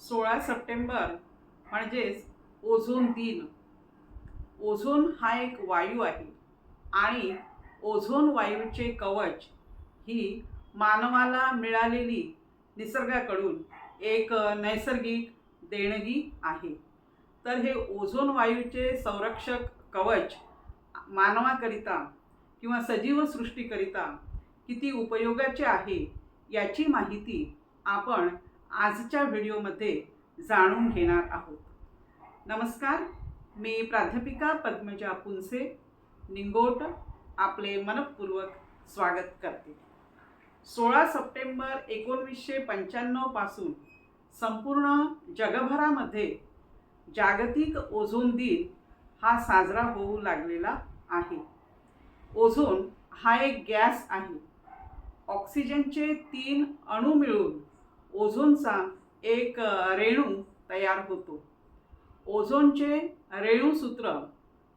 सोळा सप्टेंबर म्हणजेच ओझोन दिन. ओझोन हा एक वायू आहे आणि ओझोन वायूचे कवच ही मानवाला मिळालेली निसर्गाकडून एक नैसर्गिक देणगी आहे. तर हे ओझोन वायूचे संरक्षक कवच मानवाकरिता किंवा सजीव सृष्टीकरिता किती उपयोगाचे आहे याची माहिती आपण आजच्या व्हिडिओमध्ये जाणून घेणार आहोत. नमस्कार मी प्राध्यापिका पद्मजा पुंसे निंगोट आपले मनपूर्वक स्वागत करते. सोळा सप्टेंबर एकोणवीसशे पंच्याण्णवपासून संपूर्ण जगभरामध्ये जागतिक ओझोन दिन हा साजरा होऊ लागलेला आहे. ओझोन हा एक गॅस आहे. ऑक्सिजनचे तीन अणू मिळून ओझोनचा एक रेणू तयार होतो. ओझोनचे रेणूसूत्र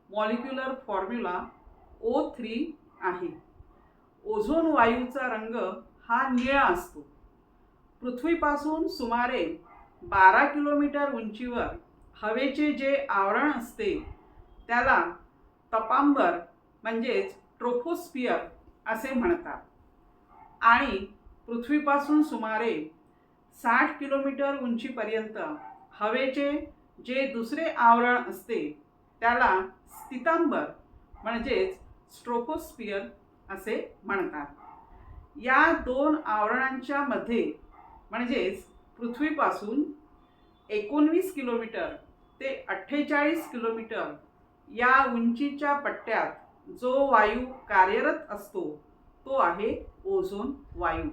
मॉलिक्युलर फॉर्म्युला ओ थ्री आहे. ओझोन वायूचा रंग हा निळा असतो. पृथ्वीपासून सुमारे बारा किलोमीटर उंचीवर हवेचे जे आवरण असते त्याला तपांबर म्हणजेच ट्रोफोस्फियर असे म्हणतात. आणि पृथ्वीपासून सुमारे साठ किलोमीटर उंचीपर्यंत हवेचे जे दुसरे आवरण असते त्याला स्थितांबर म्हणजेच स्ट्रोफोस्फियर असे म्हणतात. या दोन आवरणांच्या मध्ये म्हणजेच पृथ्वीपासून एकोणवीस किलोमीटर ते अठ्ठेचाळीस किलोमीटर या उंचीच्या पट्ट्यात जो वायू कार्यरत असतो तो आहे ओझोन वायू.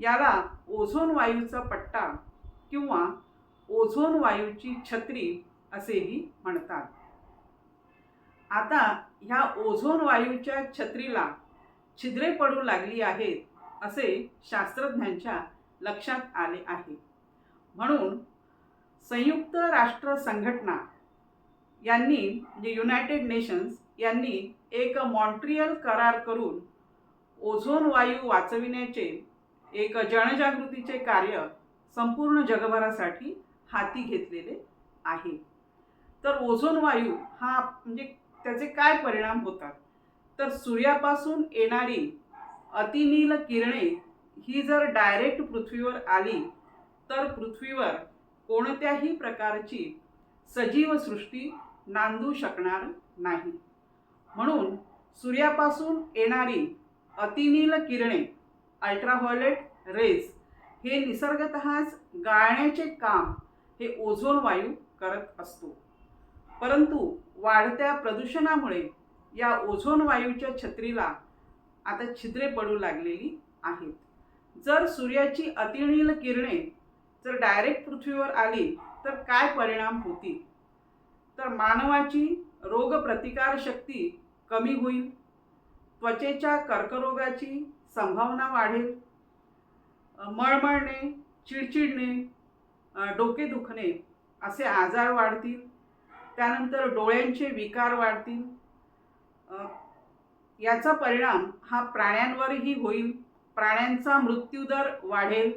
याला ओझोन वायूचा पट्टा किंवा ओझोन वायूची छत्री असेही म्हणतात. आता ह्या ओझोन वायूच्या छत्रीला छिद्रे पडू लागली आहेत असे शास्त्रज्ञांच्या लक्षात आले आहे. म्हणून संयुक्त राष्ट्र संघटना यांनी म्हणजे युनायटेड नेशन्स यांनी एक मॉन्ट्रियल करार करून ओझोन वायू वाचविण्याचे एक जनजागृतीचे कार्य संपूर्ण जगभरासाठी हाती घेतलेले आहे. तर ओझोन वायू हा म्हणजे त्याचे काय परिणाम होतात? तर सूर्यापासून येणारी अतिनील किरणे ही जर डायरेक्ट पृथ्वीवर आली तर पृथ्वीवर कोणत्याही प्रकारची सजीव सृष्टी नांदू शकणार नाही. म्हणून सूर्यापासून येणारी अतिनील किरणे अल्ट्राव्हायोलेट रेज हे निसर्गतःच गाळण्याचे काम हे ओझोन वायू करत असतो. परंतु वाढत्या प्रदूषणामुळे या ओझोन वायूच्या छत्रीला आता छिद्रे पडू लागलेली आहेत. जर सूर्याची अतिनील किरणे जर डायरेक्ट पृथ्वीवर आली तर काय परिणाम होतील? तर मानवाची रोगप्रतिकार शक्ती कमी होईल. त्वचेच्या कर्करोगाची संभावना वाढेल. मळमळणे चिडचिडणे डोके दुखणे असे आजार वाढतील. त्यानंतर डोळ्यांचे विकार वाढतील. याचा परिणाम हा प्राण्यांवरही होईल. प्राण्यांचा मृत्यूदर वाढेल.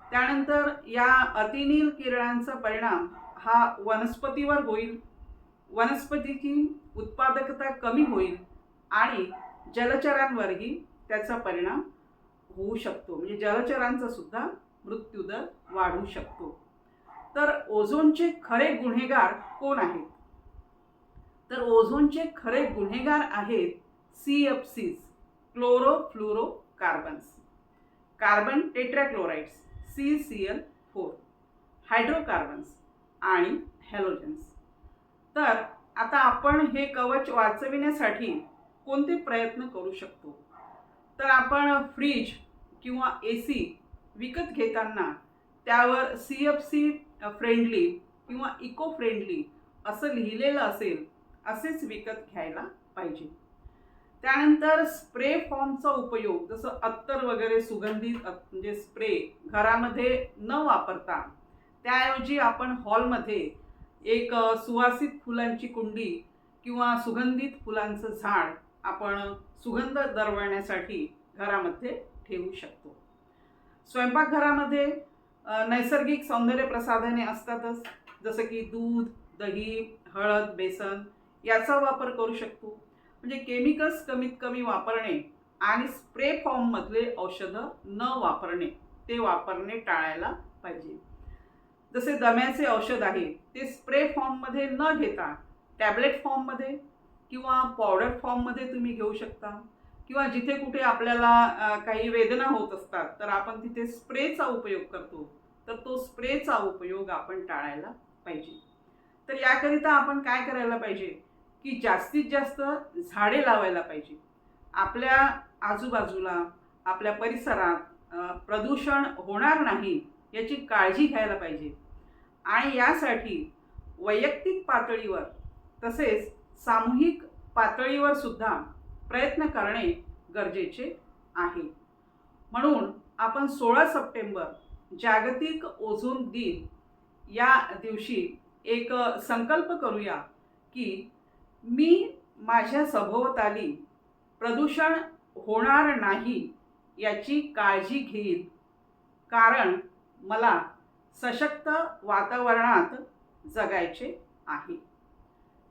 त्यानंतर या अतिनील किरणांचा परिणाम हा वनस्पतीवर होईल. वनस्पतीची उत्पादकता कमी होईल आणि जलचरांवरही त्याचा परिणाम होऊ शकतो. म्हणजे जलचरांचा सुद्धा मृत्यूदर वाढू शकतो. तर ओझोनचे खरे गुन्हेगार कोण आहेत? तर ओझोनचे खरे गुन्हेगार आहेत C F Cs chlorofluoro carbons carbon tetrachlorides C C L four hydrocarbons आणि हॅलोजन्स तर आता आपण हे कवच वाचविण्यासाठी कोणते प्रयत्न करू शकतो? तर आपण फ्रीज किंवा ए सी विकत घेताना त्यावर सी एफ सी फ्रेंडली किंवा इको फ्रेंडली असं लिहिलेलं असेल असेच विकत घ्यायला पाहिजे. त्यानंतर स्प्रे फॉर्मचा उपयोग जसं अत्तर वगैरे सुगंधित म्हणजे स्प्रे घरामध्ये न वापरता त्याऐवजी आपण हॉलमध्ये एक सुवासित फुलांची कुंडी किंवा सुगंधित फुलांचं झाड आपण सुगंध दरवळण्यासाठी घरामध्ये ठेवू शकतो. स्वयंपाकघरामध्ये नैसर्गिक सौंदर्य प्रसाधने असतातच जसं की दूध दही हळद बेसन याचा वापर करू शकतो. म्हणजे केमिकल्स कमीत कमी वापरणे आणि स्प्रे फॉर्ममधले औषधं न वापरणे ते वापरणे टाळायला पाहिजे. जसे दम्याचे औषध आहे ते स्प्रे फॉर्ममध्ये न घेता टॅबलेट फॉर्ममध्ये किंवा पावडर फॉर्ममध्ये तुम्ही घेऊ शकता. किंवा जिथे कुठे आपल्याला काही वेदना होत असतात तर आपण तिथे स्प्रेचा उपयोग करतो. तर तो स्प्रेचा उपयोग आपण टाळायला पाहिजे. तर याकरिता आपण काय करायला पाहिजे? की जास्तीत जास्त झाडे लावायला पाहिजे. आपल्या आजूबाजूला आपल्या परिसरात प्रदूषण होणार नाही याची काळजी घ्यायला पाहिजे. आणि यासाठी वैयक्तिक पातळीवर तसेच सामूहिक पातळीवर सुद्धा प्रयत्न करणे गरजेचे आहे. म्हणून आपण सोळा सप्टेंबर जागतिक ओझोन दिन या दिवशी एक संकल्प करूया की मी माझ्या सभोवताली प्रदूषण होणार नाही याची काळजी घेईन. कारण मला सशक्त वातावरणात जगायचे आहे.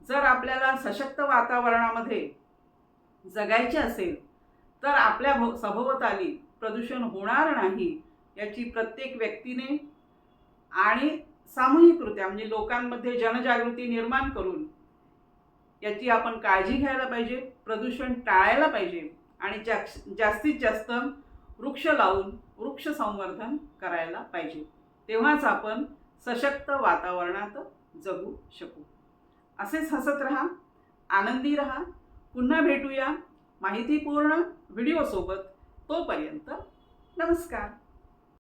जर आपल्याला सशक्त वातावरणामध्ये जगायचे असेल तर आपल्या भो सभोवताली प्रदूषण होणार नाही याची प्रत्येक व्यक्तीने आणि सामूहिकरित्या म्हणजे लोकांमध्ये जनजागृती निर्माण करून याची आपण काळजी घ्यायला पाहिजे प्रदूषण टाळायला पाहिजे आणि जास जास्तीत जास्त वृक्ष लावून वृक्ष संवर्धन करायला पाहिजे. तेव्हाच आपण सशक्त वातावरणात जगू शकू. असेच हसत राहा आनंदी राहा. पुन्हा भेटूया माहितीपूर्ण व्हिडिओसोबत. तोपर्यंत नमस्कार.